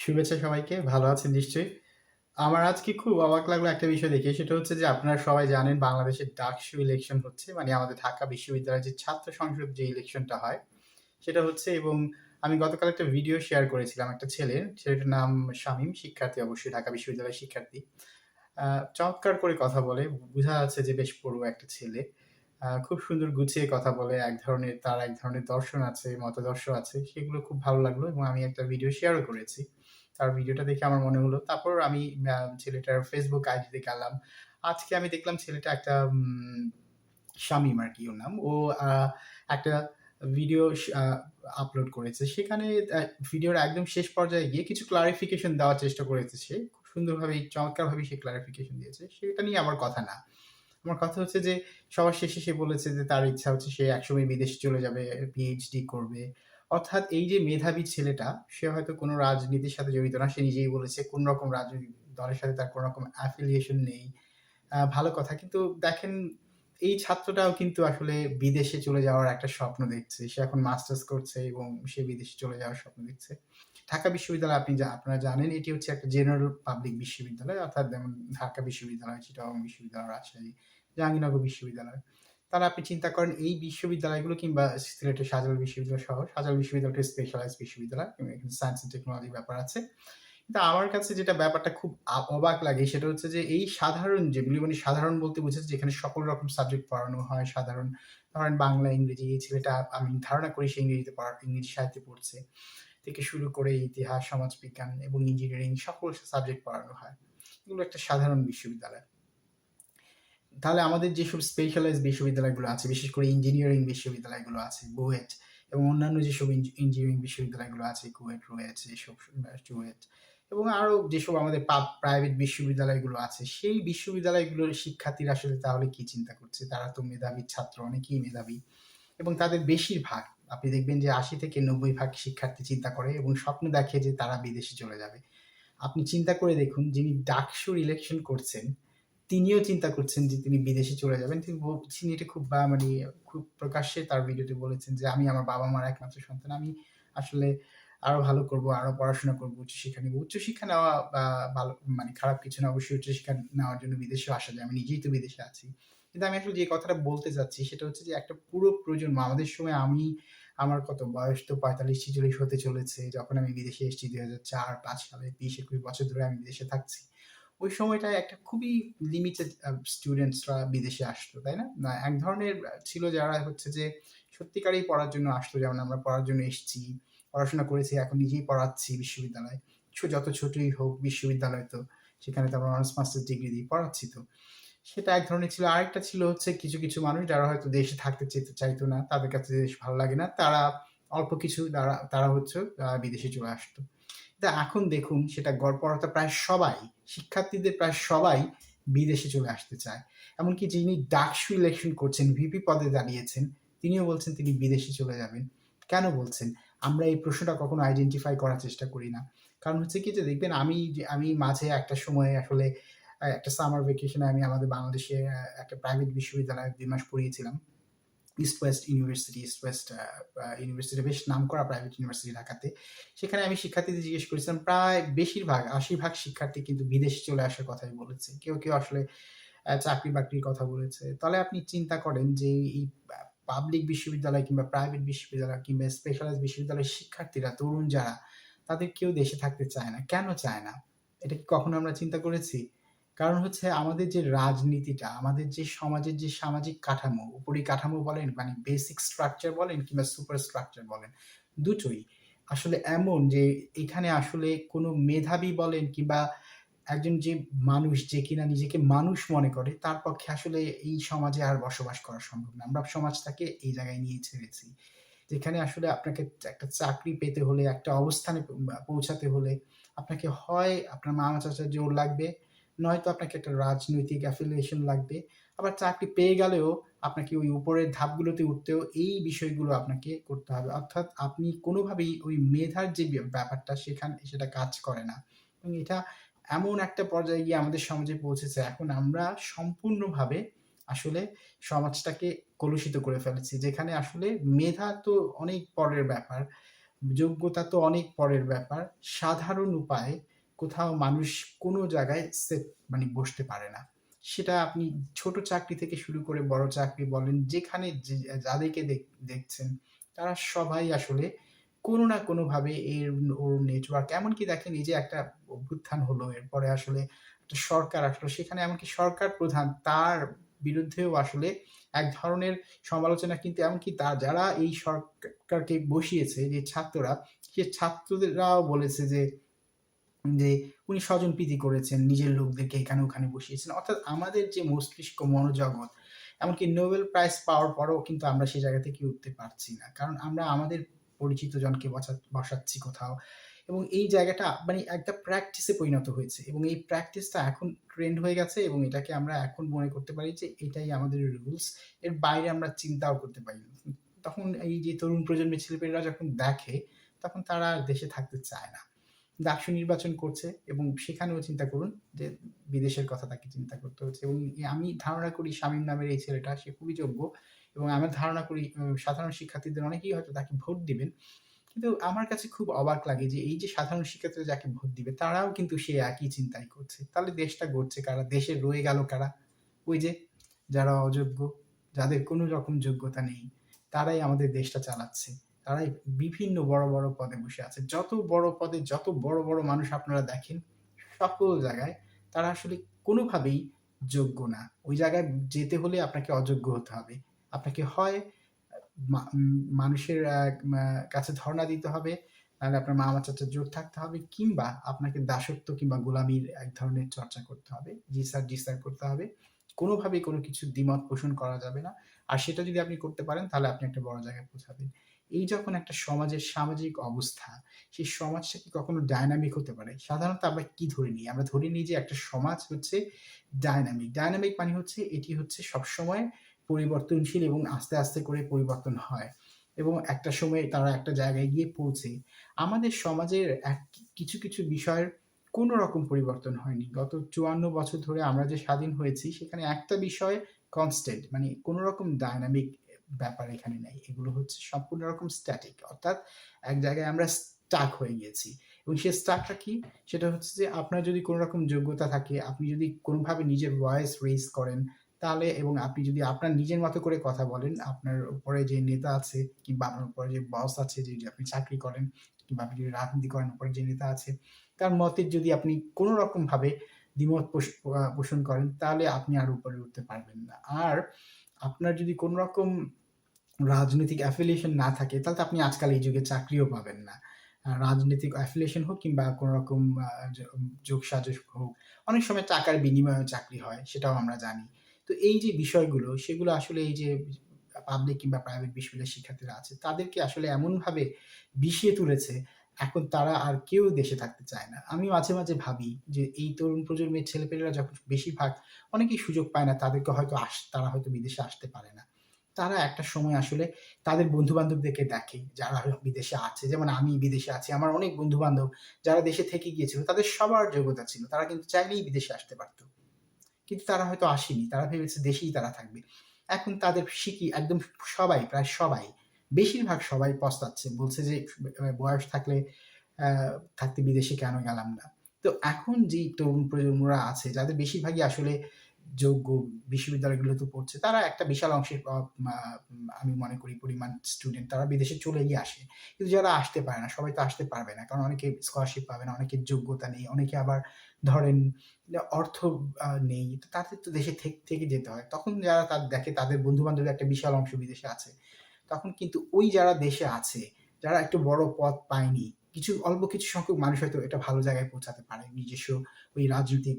শুভেচ্ছা সবাইকে। ভালো আছেন নিশ্চয়ই। আমার আজকে খুব অবাক লাগল একটা বিষয় দেখে। সেটা হচ্ছে যে আপনারা সবাই জানেন বাংলাদেশের ডাকসু ইলেকশন হচ্ছে। মানে আমাদের ঢাকা বিশ্ববিদ্যালয়ের যে ছাত্র সংসদ যে ইলেকশনটা হয়, সেটা হচ্ছে এবং আমি গতকাল একটা ভিডিও শেয়ার করেছিলাম একটা ছেলের। ছেলেটার নাম শামীম, শিক্ষার্থী অবশ্যই ঢাকা বিশ্ববিদ্যালয়ের শিক্ষার্থী। চমৎকার করে কথা বলে। বুঝা যাচ্ছে যে বেশ পড়ুয়া একটা ছেলে। খুব সুন্দর গুছিয়ে কথা বলে। এক ধরনের তার এক ধরনের দর্শন আছে, মতাদর্শ আছে। সেগুলো খুব ভালো লাগল এবং আমি একটা ভিডিও শেয়ারও করেছি। তার ভিডিওটা দেখে আমার মনে হলো। তারপর আমি ছেলেটার ফেসবুক আইডিতে গেলাম। আজকে আমি দেখলাম ছেলেটা একটা উম শামীম আরকি ওর নাম। ও একটা ভিডিও আপলোড করেছে। সেখানে ভিডিওর একদম শেষ পর্যায়ে গিয়ে কিছু ক্লারিফিকেশন দেওয়ার চেষ্টা করেছে সে। খুব সুন্দরভাবে চমৎকারভাবে সে ক্লারিফিকেশন দিয়েছে। সেটা নিয়ে আমার কথা না। আমার কথা হচ্ছে যে সবার শেষে সে বলেছে যে তার ইচ্ছা হচ্ছে সে একসময় বিদেশে চলে যাবে, পিএইচডি করবে। অর্থাৎ এই যে মেধাবী ছেলেটা, সে হয়তো কোনো রাজনীতির সাথে জড়িত না। সে নিজেই বলেছে কোন রকম রাজনৈতিক দলের সাথে তার কোন রকম অ্যাফিলিয়েশন নেই। ভালো কথা। কিন্তু দেখেন এই ছাত্রটাও কিন্তু আসলে বিদেশে চলে যাওয়ার একটা স্বপ্ন দেখছে। সে এখন মাস্টার্স করছে এবং সে বিদেশে চলে যাওয়ার স্বপ্ন দেখছে। ঢাকা বিশ্ববিদ্যালয় আপনি যা আপনারা জানেন এটি হচ্ছে একটা জেনারেল পাবলিক বিশ্ববিদ্যালয়। অর্থাৎ যেমন ঢাকা বিশ্ববিদ্যালয়, চিটাগং বিশ্ববিদ্যালয়, রাজশাহী, জাহাঙ্গীরনগর বিশ্ববিদ্যালয়। তাহলে আপনি চিন্তা করেন এই বিশ্ববিদ্যালয়গুলো কিংবা সিলেটের শাহজালাল বিশ্ববিদ্যালয় সহ শাহজালাল বিশ্ববিদ্যালয়টা স্পেশালাইজড বিশ্ববিদ্যালয় এখানে সায়েন্স অ্যান্ড টেকনোলজির ব্যাপার আছে। কিন্তু আমার কাছে যেটা ব্যাপারটা খুব অবাক লাগে সেটা হচ্ছে যে এই সাধারণ যেগুলি মানে সাধারণ বলতে বুঝাচ্ছে যেখানে সকল রকম সাবজেক্ট পড়ানো হয়। সাধারণ ধরেন বাংলা, ইংরেজি এই ছেলেটা আমি ধারণা করি সে ইংরেজিতে পড়া ইংরেজি সাহিত্যে পড়ছে। থেকে শুরু করে ইতিহাস, সমাজবিজ্ঞান এবং ইঞ্জিনিয়ারিং সকল সাবজেক্ট পড়ানো হয়। এগুলো একটা সাধারণ বিশ্ববিদ্যালয়। তাহলে আমাদের যেসব স্পেশালাইজড বিশ্ববিদ্যালয়গুলো আছে, বিশেষ করে ইঞ্জিনিয়ারিং বিশ্ববিদ্যালয়গুলো আছে, বুয়েট এবং অন্যান্য যেসব ইঞ্জিনিয়ারিং বিশ্ববিদ্যালয়গুলো আছে, কুয়েট রয়েছে, এসব চুয়েট এবং আরও যেসব আমাদের প্রাইভেট বিশ্ববিদ্যালয়গুলো আছে, সেই বিশ্ববিদ্যালয়গুলোর শিক্ষার্থীরা আসলে তাহলে কি চিন্তা করছে? তারা তো মেধাবী ছাত্র, অনেকেই মেধাবী এবং তাদের বেশিরভাগ আপনি দেখবেন যে ৮০ থেকে ৯০ ভাগ শিক্ষার্থী চিন্তা করে এবং স্বপ্ন দেখে যে তারা বিদেশে চলে যাবে। আপনি চিন্তা করে দেখুন যিনি ডাকসুর ইলেকশন করছেন, তিনিও চিন্তা করছেন যে তিনি বিদেশে চলে যাবেন। তিনি বলছেন এটা খুব মানে খুব প্রকাশ্যে তার ভিডিওতে বলেছেন যে, "আমি আমার বাবা-মার একমাত্র সন্তান। আমি আসলে আরও ভালো করব, আরও পড়াশোনা করব, উচ্চশিক্ষা নিব।" উচ্চশিক্ষা নেওয়া বা ভালো মানে খারাপ কিছু না। অবশ্যই উচ্চশিক্ষা নেওয়ার জন্য বিদেশেও আসা যায়। আমি নিজেই তো বিদেশে আছি। কিন্তু আমি আসলে যে কথাটা বলতে চাচ্ছি সেটা হচ্ছে যে একটা পুরো প্রজন্ম আমাদের সময় আমি আমার কত বয়স তো ৪৫-৪৬ হতে চলেছে। যখন আমি বিদেশে এসেছি ২০০৪-৫ সালে ২০-২১ বছর ধরে আমি বিদেশে থাকছি। ওই সময়টায় একটা খুবই লিমিটেড স্টুডেন্টসরা বিদেশে আসতো, তাই না? এক ধরনের ছিল যারা হচ্ছে যে সত্যিকারেই পড়ার জন্য আসতো। যেমন আমরা পড়ার জন্য এসেছি, পড়াশোনা করেছি, এখন নিজেই পড়াচ্ছি বিশ্ববিদ্যালয়ে। যত ছোটই হোক বিশ্ববিদ্যালয় তো সেখানে তো আমরা অনার্স মাস্টার্স ডিগ্রি দিয়ে পড়াচ্ছি তো। সেটা এক ধরনের ছিল। আরেকটা ছিল হচ্ছে কিছু, কিছু মানুষ যারা হয়তো দেশে থাকতে চাইতো না। তাদের কাছে দেশ ভালো লাগে না। তারা অল্প কিছু তারা তারা হচ্ছে বিদেশে চলে আসতো। কিন্তু এখন দেখুন সেটা গড়পড়তা প্রায় সবাই, শিক্ষার্থীদের প্রায় সবাই বিদেশে চলে আসতে চায়। এমনকি যিনি ডাকসু ইলেকশন করছেন, ভিপি পদে দাঁড়িয়েছেন, তিনিও বলছেন তিনি বিদেশে চলে যাবেন। কেন বলছেন? আমরা এই প্রশ্নটা কখনো আইডেন্টিফাই করার চেষ্টা করি না। কারণ হচ্ছে কি যে দেখবেন আমি আমি মাঝে একটা সময়ে আসলে একটা সামার ভেকেশনে আমি আমাদের বাংলাদেশে একটা প্রাইভেট বিশ্ববিদ্যালয়ে দুই মাস পড়িয়েছিলাম। East West University, East West University বেশ নামকরা প্রাইভেট ইউনিভার্সিটি ঢাকাতে। সেখানে আমি শিক্ষার্থীদের জিজ্ঞেস করেছিলাম প্রায় বেশিরভাগ ৮০ ভাগ শিক্ষার্থী কিন্তু বিদেশে চলে আসার কথাই বলেছে। কেউ, কেউ আসলে চাকরি-বাকরির কথা বলেছে। তাহলে আপনি চিন্তা করেন যে এই পাবলিক বিশ্ববিদ্যালয় কিংবা প্রাইভেট বিশ্ববিদ্যালয় কিংবা স্পেশালাইজড বিশ্ববিদ্যালয়ের শিক্ষার্থীরা, তরুণ যারা, তাদের কেউ দেশে থাকতে চায় না। কেন চায় না? এটা কি কখনো আমরা চিন্তা করেছি? কারণ হচ্ছে আমাদের যে রাজনীতিটা, আমাদের যে সমাজের যে সামাজিক কাঠামো, উপরিকাঠামো বলেন মানে বেসিক স্ট্রাকচার বলেন কিংবা সুপার স্ট্রাকচার বলেন, দুটোই আসলে এমন যে এখানে আসলে কোনো মেধাবী বলেন কিংবা একজন যে মানুষ যে কিনা নিজেকে মানুষ মনে করে, তার পক্ষে আসলে এই সমাজে আর বসবাস করা সম্ভব না। আমরা সমাজটাকে এই জায়গায় নিয়ে ছেড়েছি। যেখানে আসলে আপনাকে একটা চাকরি পেতে হলে, একটা অবস্থানে পৌঁছাতে হলে আপনাকে হয় আপনার মামা-চাচার জোর লাগবে, নয়তো আপনাকে একটা রাজনৈতিক অ্যাফিলিয়েশন লাগবে। আবার চাকরি পেয়ে গেলেও আপনাকে ওই উপরের ধাপগুলোতে উঠতেও এই বিষয়গুলো আপনাকে করতে হবে। অর্থাৎ আপনি কোনোভাবেই ওই মেধার যে ব্যাপারটা সেখান, সেটা কাজ করে না। এবং এটা এমন একটা পর্যায়ে গিয়ে আমাদের সমাজে পৌঁছেছে এখন আমরা সম্পূর্ণভাবে আসলে সমাজটাকে কলুষিত করে ফেলেছি। যেখানে আসলে মেধা তো অনেক পরের ব্যাপার। যোগ্যতা তো অনেক পরের ব্যাপার। সাধারণ উপায়ে কোথাও মানুষ কোনো জায়গায় সেট মানে বসতে পারে না। সেটা আপনি ছোট চাকরি থেকে শুরু করে বড় চাকরি বলেন, যেখানে যাদেরকে দেখ দেখছেন তারা সবাই আসলে কোনো না কোনোভাবে এর ওর নেটওয়ার্ক এমনকি দেখেন এই যে একটা অভ্যুত্থান হলো, এরপরে আসলে একটা সরকার আসলো, সেখানে এমনকি সরকার প্রধান তার বিরুদ্ধেও আসলে এক ধরনের সমালোচনা কিন্তু এমনকি তা যারা এই সরকারকে বসিয়েছে যে ছাত্ররা, সে ছাত্রদেররাও বলেছে যে যে উনি স্বজনপ্রীতি করেছেন, নিজের লোকদেরকে এখানে ওখানে বসিয়েছেন। অর্থাৎ আমাদের যে মস্তিষ্ক, মনোজগৎ এমনকি নোবেল প্রাইজ পাওয়ার পরেও কিন্তু আমরা সেই জায়গা থেকে উঠতে পারছি না। কারণ আমরা আমাদের পরিচিত জনকে বসা বসাচ্ছি কোথাও এবং এই জায়গাটা মানে একটা প্র্যাকটিসে পরিণত হয়েছে এবং এই প্র্যাকটিসটা এখন ট্রেন্ড হয়ে গেছে এবং এটাকে আমরা এখন মনে করতে পারি যে এটাই আমাদের রুলস। এর বাইরে আমরা চিন্তাও করতে পারি। তখন এই যে তরুণ প্রজন্মের ছেলেপেলেরা যখন দেখে, তখন তারা দেশে থাকতে চায় না। ডাকসু নির্বাচন করছে এবং সেখানেও চিন্তা করুন যে বিদেশের কথা তাকে চিন্তা করতে হচ্ছে এবং আমি ধারণা করি শামীম নামের এই ছেলেটা সে খুবই যোগ্য এবং আমার ধারণা করি সাধারণ শিক্ষার্থীদের অনেকেই হয়তো তাকে ভোট দিবেন। কিন্তু আমার কাছে খুব অবাক লাগে যে এই যে সাধারণ শিক্ষার্থীরা যাকে ভোট দিবে তারাও কিন্তু সে একই চিন্তাই করছে। তাহলে দেশটা গড়ছে কারা? দেশে রয়ে গেল কারা? ওই যে যারা অযোগ্য, যাদের কোনো রকম যোগ্যতা নেই, তারাই আমাদের দেশটা চালাচ্ছে। তারাই বিভিন্ন বড়, বড় পদে বসে আছে। যত বড় পদে যত বড়, বড় মানুষ আপনারা দেখেন, সকল জায়গায় তারা আসলে কোনোভাবেই যোগ্য না। ওই জায়গায় যেতে হলে আপনাকে অযোগ্য হতে হবে। আপনাকে হয় মানুষের কাছে ধর্ণা দিতে হবে, নাহলে আপনার মামা চাচার জোর থাকতে হবে কিংবা আপনাকে দাসত্ব কিংবা গোলামির এক ধরনের চর্চা করতে হবে। জি স্যার, জি স্যার করতে হবে। কোনোভাবেই কোনো কিছু দ্বিমত পোষণ করা যাবে না। আর সেটা যদি আপনি করতে পারেন তাহলে আপনি একটা বড় জায়গায় পৌঁছাবেন। এই যখন একটা সমাজের সামাজিক অবস্থা, সেই সমাজটা কি কখনো ডায়নামিক হতে পারে? সাধারণত আমরা কি ধরে নিই? আমরা ধরে নিই যে একটা সমাজ হচ্ছে ডায়নামিক। ডায়নামিক মানে হচ্ছে এটি হচ্ছে সবসময় পরিবর্তনশীল এবং আস্তে, আস্তে করে পরিবর্তন হয় এবং একটা সময়ে তারা একটা জায়গায় গিয়ে পৌঁছে। আমাদের সমাজের এক কিছু, কিছু বিষয়ের কোনো রকম পরিবর্তন হয়নি। গত ৫৪ বছর ধরে আমরা যে স্বাধীন হয়েছি সেখানে একটা বিষয় কনস্ট্যান্ট মানে কোনো রকম ডায়নামিক ব্যাপার এখানে নাই। এগুলো হচ্ছে সম্পূর্ণ রকম স্ট্যাটিক অর্থাৎ এক জায়গায় আমরা স্টাক হয়ে গিয়েছি এবং সেই স্টাকটা কি? সেটা হচ্ছে যে আপনার যদি কোনো রকম যোগ্যতা থাকে, আপনি যদি কোনোভাবে নিজের ভয়েস রেইজ করেন, তাহলে এবং আপনি যদি আপনার নিজের মতো করে কথা বলেন, আপনার উপরে যে নেতা আছে কিংবা আপনার উপরে যে বস আছে, যে আপনি চাকরি করেন কিংবা আপনি যদি রাজনীতি করেন, উপরে যে নেতা আছে, তার মতের যদি আপনি কোনো রকমভাবে দ্বিমত পোষ পোষণ করেন, তাহলে আপনি আর উপরে উঠতে পারবেন না। আর আপনার যদি কোনো রকম রাজনৈতিক অ্যাফিলিয়েশন না থাকে, তাহলে তো আপনি আজকাল এই যুগে চাকরিও পাবেন না। রাজনৈতিক অ্যাফিলিয়েশন হোক কিংবা কোনো রকম হোক, অনেক সময় টাকার বিনিময়ে চাকরি হয়, সেটাও আমরা জানি। তো এই যে বিষয়গুলো, সেগুলো আসলে এই যে পাবলিক কিংবা প্রাইভেট বিশ্ববিদ্যালয়ের শিক্ষার্থীরা আছে, তাদেরকে আসলে এমনভাবে বিষিয়ে তুলেছে, এখন তারা আর কেউ দেশে থাকতে চায় না। আমি মাঝে, মাঝে ভাবি যে এই তরুণ প্রজন্মের ছেলেপেলেরা যখন বেশিরভাগ অনেকেই সুযোগ পায় না, তাদেরকে হয়তো আস তারা হয়তো বিদেশে আসতে পারে না। তারা একটা সময় আসলে তাদের বন্ধু-বান্ধবদেরকে দেখে, যারা বিদেশে আছে। যেমন আমি বিদেশে আছি। আমার অনেক বন্ধু-বান্ধব যারা দেশে থেকে গিয়েছিল, তাদের সবার যোগ্যতা ছিল। তারা কিন্তু চাইলেই বিদেশে আসতে পারতো কিন্তু তারা হয়তো আসেনি। তারা ভেবেছে দেশেই তারা থাকবে। এখন তাদের শিখি একদম সবাই, প্রায় সবাই, বেশিরভাগ সবাই পস্তাচ্ছে। বলছে যে বয়স থাকলে থাকতে বিদেশে কেন গেলাম না? তো এখন যেই তরুণ প্রজন্মরা আছে, যাদের বেশিরভাগই আসলে যোগ্য বিশ্ববিদ্যালয়গুলোতে পড়ছে, তারা একটা বিশাল অংশের আ আমি মনে করি পরিমাণ স্টুডেন্ট তারা বিদেশে চলেই আসে। কিন্তু যারা আসতে পারে না, সবাই তো আসতে পারবে না। কারণ অনেকে স্কলারশিপ পাবে না, অনেকের যোগ্যতা নেই, অনেকে আবার ধরেন অর্থ নেই। তাদের তো দেশে থেক যেতে হয়। তখন যারা তা দেখে তাদের বন্ধু-বান্ধবের একটা বিশাল অংশ বিদেশে আছে। তখন কিন্তু ওই যারা দেশে আছে, যারা একটু বড় পথ পায়নি, কিছু অল্প কিছু সংখ্যক মানুষ হয়তো এটা ভালো জায়গায় পৌঁছাতে পারে। নিজস্ব ওই রাজনৈতিক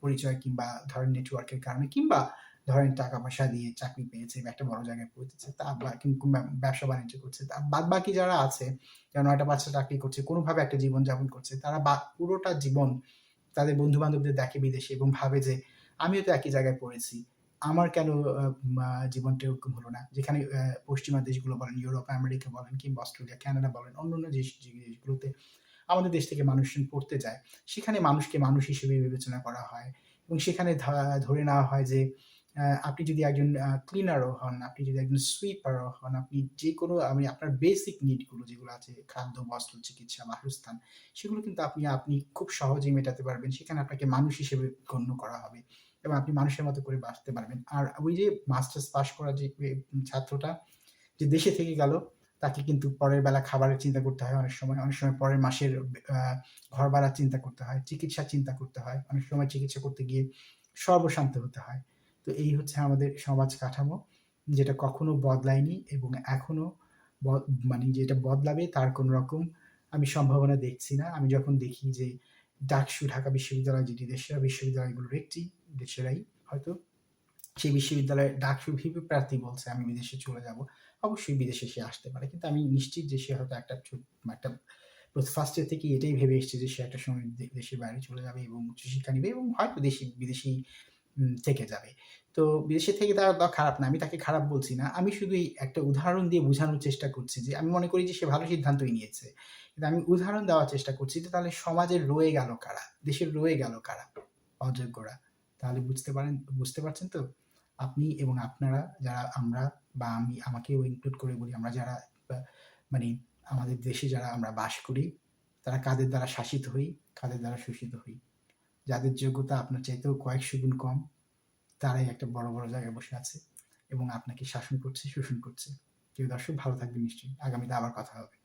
পরিচয় কিংবা ধরেন নেটওয়ার্কের কারণে কিংবা ধরেন টাকা-পয়সা দিয়ে চাকরি পেয়েছে একটা বড় জায়গায় পৌঁছেছে। তা বা কিংবা ব্যবসা-বাণিজ্য করছে। তা বাদবাকি যারা আছে, যারা ৯ টা ৫ টা চাকরি করছে, কোনোভাবে একটা জীবনযাপন করছে, তারা বা পুরোটা জীবন তাদের বন্ধু-বান্ধবদের দেখে বিদেশে এবং ভাবে যে আমিও তো একই জায়গায় পড়েছি। আমার কেন জীবনটা এরকম হলো না? যেখানে পশ্চিমা দেশগুলো বলেন, ইউরোপ, আমেরিকা বলেন কিংবা অস্ট্রেলিয়া, কানাডা বলেন, অন্যান্য দেশ যে দেশগুলোতে আমাদের দেশ থেকে মানুষজন পড়তে যায়, সেখানে মানুষকে মানুষ হিসেবে বিবেচনা করা হয়। এবং সেখানে ধরে নেওয়া হয় যে আপনি যদি একজন ক্লিনারও হন আপনি যদি একজন সুইপারও হন আপনি যে কোনো আমি আপনার বেসিক নিডগুলো যেগুলো আছে খাদ্য বস্ত্র চিকিৎসা বাসস্থান সেগুলো কিন্তু আপনি আপনি খুব সহজেই মেটাতে পারবেন। সেখানে আপনাকে মানুষ হিসেবে গণ্য করা হবে। এবং আপনি মানুষের মতো করে বাঁচতে পারবেন। আর ওই যে মাস্টার্স পাস করা যে ছাত্রটা যে দেশে থেকে গেল, তাকে কিন্তু পরের বেলা খাবারের চিন্তা করতে হয় অনেক সময়। অনেক সময় পরের মাসের ঘর ভাড়ার চিন্তা করতে হয় চিকিৎসা চিন্তা করতে হয়। অনেক সময় চিকিৎসা করতে গিয়ে সর্বশান্ত হতে হয়। তো এই হচ্ছে আমাদের সমাজ কাঠামো, যেটা কখনো বদলায়নি এবং এখনও মানে যেটা বদলাবে তার কোনো রকম আমি সম্ভাবনা দেখছি না। আমি যখন দেখি যে ডাকসু ঢাকা বিশ্ববিদ্যালয়, যেটি দেশের বিশ্ববিদ্যালয়গুলোর একটি দেশেরাই হয়তো সেই বিশ্ববিদ্যালয়ে ডাকসু ভিপি প্রার্থী বলছে, আমি বিদেশে চলে যাব। অবশ্যই বিদেশে সে আসতে পারে, কিন্তু আমি নিশ্চিত যে সে হয়তো একটা একটা ফার্স্ট ইয়ার থেকে এটাই ভেবে এসেছে যে সে একটা সময় দেশের বাইরে চলে যাবে এবং উচ্চশিক্ষা নিবে এবং হয়তো দেশি, বিদেশি থেকে যাবে। তো বিদেশে থেকে তার তা খারাপ না, আমি তাকে খারাপ বলছি না। আমি শুধু একটা উদাহরণ দিয়ে বোঝানোর চেষ্টা করছি যে, আমি মনে করি যে সে ভালো সিদ্ধান্তই নিয়েছে। কিন্তু আমি উদাহরণ দেওয়ার চেষ্টা করছি যে তাহলে সমাজের রয়ে গেল কারা? দেশের রয়ে গেল কারা? অযোগ্যরা। তাহলে বুঝতে পারেন, বুঝতে পারছেন তো? আপনি এবং আপনারা যারা আমরা বা আমি, আমাকেও ইনক্লুড করে বলি, আমরা যারা মানে আমাদের দেশে যারা আমরা বাস করি, তারা কাদের দ্বারা শাসিত হই, কাদের দ্বারা শোষিত হই? যাদের যোগ্যতা আপনার চাইতেও কয়েকশো গুণ কম, তারাই একটা বড় বড় জায়গায় বসে আছে এবং আপনাকে শাসন করছে, শোষণ করছে। কেউ দর্শক, ভালো থাকবে নিশ্চয়ই। আগামীতে আবার কথা হবে।